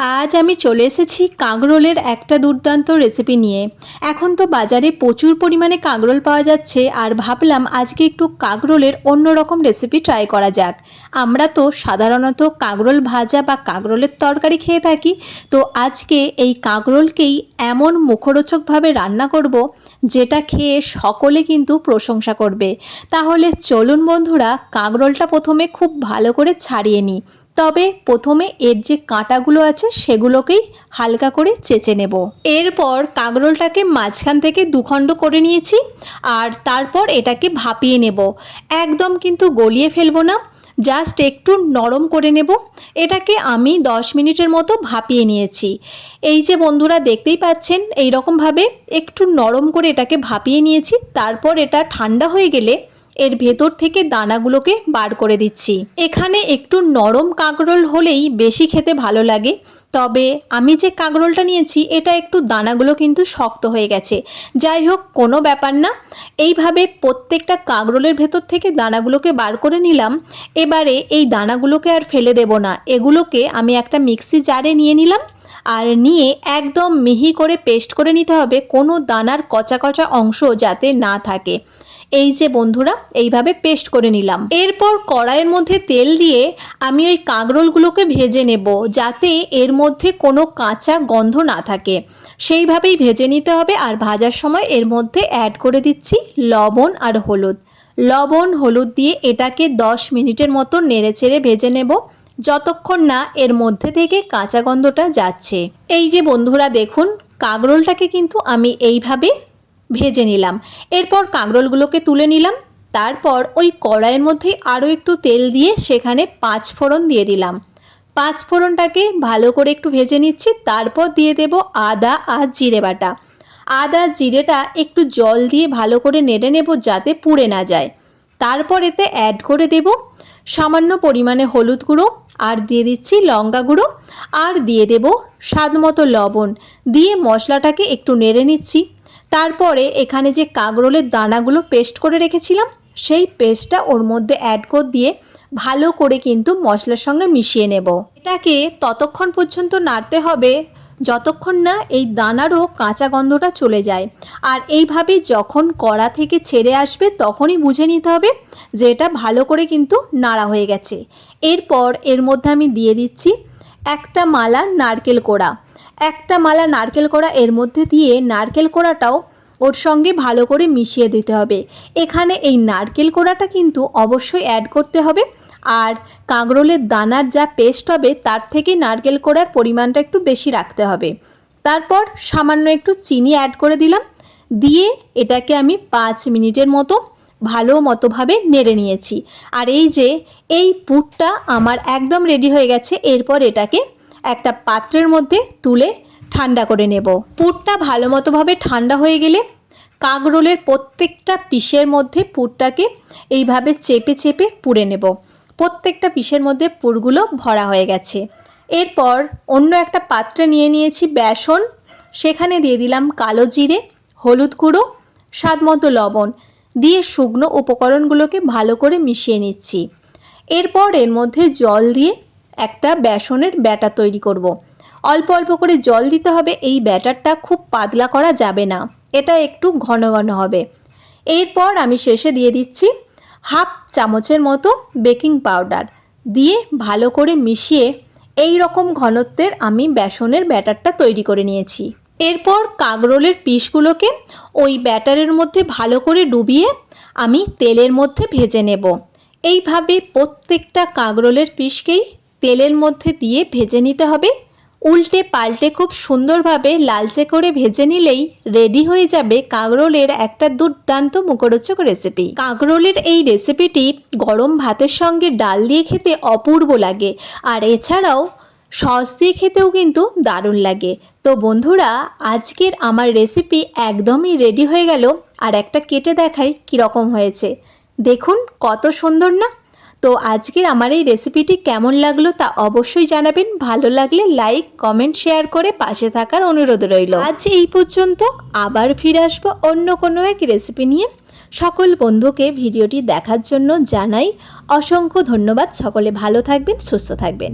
আজ আমি চলে এসেছি কাঁকরোলের একটা দুর্দান্ত রেসিপি নিয়ে। এখন তো বাজারে প্রচুর পরিমাণে কাঁকরোল পাওয়া যাচ্ছে আর ভাবলাম আজকে একটু কাঁকরোলের অন্যরকম রেসিপি ট্রাই করা যাক। আমরা তো সাধারণত কাঁকরোল ভাজা বা কাঁকরোলের তরকারি খেয়ে থাকি, তো আজকে এই কাঁকরোলকেই এমন মুখরোচকভাবে রান্না করব যেটা খেয়ে সকলে কিন্তু প্রশংসা করবে। তাহলে চলুন বন্ধুরা, কাঁকরোলটা প্রথমে খুব ভালো করে ছাড়িয়ে নিই। তবে প্রথমে এর যে কাঁটাগুলো আছে সেগুলোকেই হালকা করে চেঁচে নেব। এরপর কাঁকরোলটাকে মাঝখান থেকে দুখণ্ড করে নিয়েছি আর তারপর এটাকে ভাপিয়ে নেব। একদম কিন্তু গলিয়ে ফেলব না জাস্ট একটু নরম করে নেব। এটাকে আমি 10 মিনিটের মতো ভাপিয়ে নিয়েছি। এই যে বন্ধুরা দেখতেই পাচ্ছেন এই রকমভাবে একটু নরম করে এটাকে ভাপিয়ে নিয়েছি, তারপর এটা ঠান্ডা হয়ে গেলে এর ভেতর থেকে দানাগুলোকে বার করে দিচ্ছি। এখানে একটু নরম কাঁকরোল হলেই বেশি খেতে ভালো লাগে। তবে আমি যে কাঁকরোলটা নিয়েছি, এটা একটু দানাগুলো কিন্তু শক্ত হয়ে গেছে। যাই হোক, কোনো ব্যাপার না। এইভাবে প্রত্যেকটা কাঁকরোলের ভেতর থেকে দানাগুলোকে বার করে নিলাম। এবারে এই দানাগুলোকে আর ফেলে দেব না। এগুলোকে আমি একটা মিক্সি জারে নিয়ে নিলাম। আর নিয়ে একদম মিহি করে পেস্ট করে নিতে হবে। কোনো দানার কচা কচা অংশ যাতে না থাকে। এই যে বন্ধুরা, এইভাবে পেস্ট করে নিলাম। এরপর কড়াইয়ের মধ্যে তেল দিয়ে আমি ওই কাঁকরোলগুলোকে ভেজে নেব, যাতে এর মধ্যে কোনো কাঁচা গন্ধ না থাকে। সেইভাবেই ভেজে নিতে হবে, আর ভাজার সময় এর মধ্যে অ্যাড করে দিচ্ছি লবণ আর হলুদ। লবণ, হলুদ দিয়ে এটাকে 10 মিনিটের মতো নেড়েচেড়ে ভেজে নেব, যতক্ষণ না এর মধ্যে থেকে কাঁচা গন্ধটা যাচ্ছে। এই যে বন্ধুরা, দেখুন, কাঁকরোলটাকে কিন্তু আমি এইভাবে ভেজে নিলাম। এরপর কাঁকরোলগুলোকে তুলে নিলাম। তারপর ওই কড়াইয়ের মধ্যে আরও একটু তেল দিয়ে সেখানে পাঁচ ফোড়ন দিয়ে দিলাম। পাঁচ ফোড়নটাকে ভালো করে একটু ভেজে নিচ্ছি। তারপর দিয়ে দেব আদা আর জিরে বাটা। আদা জিরেটা একটু জল দিয়ে ভালো করে নেড়ে নেব যাতে পুড়ে না যায়। তারপর এতে অ্যাড করে দেব সামান্য পরিমাণে হলুদ গুঁড়ো আর দিয়ে দিচ্ছি লঙ্কা গুঁড়ো আর দিয়ে দেব স্বাদ মতো লবণ। দিয়ে মশলাটাকে একটু নেড়ে নিচ্ছি। তারপরে এখানে যে কাগরোলের দানাগুলো পেস্ট করে রেখেছিলাম, সেই পেস্টটা ওর মধ্যে অ্যাড করে দিয়ে ভালো করে কিন্তু মশলার সঙ্গে মিশিয়ে নেব। এটাকে ততক্ষণ পর্যন্ত নাড়তে হবে যতক্ষণ না এই দানারও কাঁচা গন্ধটা চলে যায়। আর এইভাবে যখন কড়া থেকে ছেড়ে আসবে তখনই বুঝে নিতে হবে যে এটা ভালো করে কিন্তু নাড়া হয়ে গেছে। এরপর এর মধ্যে আমি দিয়ে দিচ্ছি একটা মালা নারকেল কোড়া। একটা মালা নারকেল কোড়া এর মধ্যে দিয়ে নারকেল কোড়াটাও ওর সঙ্গে ভালো করে মিশিয়ে দিতে হবে। এখানে এই নারকেল কোড়াটা কিন্তু অবশ্যই অ্যাড করতে হবে। আর কাঁকরোলের দানার যা পেস্ট হবে, তার থেকে নারকেল কোড়ার পরিমাণটা একটু বেশি রাখতে হবে। তারপর সামান্য একটু চিনি অ্যাড করে দিলাম। দিয়ে এটাকে আমি পাঁচ মিনিটের মতো ভালো মতোভাবে নেড়ে নিয়েছি। আর এই যে, এই পুরটা আমার একদম রেডি হয়ে গেছে। এরপর এটাকে একটা পাত্রের মধ্যে তুলে ঠান্ডা করে নেব। পুরটা ভালো মতোভাবে ঠান্ডা হয়ে গেলে কাগরোলের প্রত্যেকটা পিসের মধ্যে পুরটাকে এইভাবে চেপে চেপে পুড়ে নেব। প্রত্যেকটা পিসের মধ্যে পুরগুলো ভরা হয়ে গেছে। এরপর অন্য একটা পাত্রে নিয়ে নিয়েছি বেসন। সেখানে দিয়ে দিলাম কালো জিরে, হলুদ গুঁড়ো, স্বাদ মতো লবণ দিয়ে শুকনো উপকরণগুলোকে ভালো করে মিশিয়ে নিচ্ছি। এরপর এর মধ্যে জল দিয়ে একটা বেসনের ব্যাটার তৈরি করব। অল্প অল্প করে জল দিতে হবে, এই ব্যাটারটা খুব পাতলা করা যাবে না, এটা একটু ঘন ঘন হবে। এরপর আমি শেষে দিয়ে দিচ্ছি হাফ চামচের মতো বেকিং পাউডার, দিয়ে ভালো করে মিশিয়ে এই রকম ঘনত্বের আমি বেসনের ব্যাটারটা তৈরি করে নিয়েছি। এরপর কাগরোলের পিসগুলোকে ওই ব্যাটারের মধ্যে ভালো করে ডুবিয়ে আমি তেলের মধ্যে ভেজে নেব। এইভাবে প্রত্যেকটা কাগরোলের পিসকেই তেলের মধ্যে দিয়ে ভেজে নিতে হবে। উল্টে পাল্টে খুব সুন্দরভাবে লালচে করে ভেজে নিলেই রেডি হয়ে যাবে কাঁকরোলের একটা দুর্দান্ত মুখরোচক রেসিপি কাঁকরোলের এই রেসিপিটি গরম ভাতের সঙ্গে ডাল দিয়ে খেতে অপূর্ব লাগে, আর এছাড়াও সস দিয়ে খেতেও কিন্তু দারুণ লাগে। তো বন্ধুরা, আজকের আমার রেসিপি একদমই রেডি হয়ে গেল, আর একটা কেটে দেখাই কীরকম হয়েছে। দেখুন কত সুন্দর না? তো আজকের আমার এই রেসিপিটি কেমন লাগল তা অবশ্যই জানাবেন। ভালো লাগলে লাইক কমেন্ট শেয়ার করে পাশে থাকার অনুরোধ রইল। আজ এই পর্যন্ত আবার ফিরে আসব অন্য কোনো এক রেসিপি নিয়ে। সকল বন্ধুকে ভিডিওটি দেখার জন্য জানাই অসংখ্য ধন্যবাদ। সকলে ভালো থাকবেন, সুস্থ থাকবেন।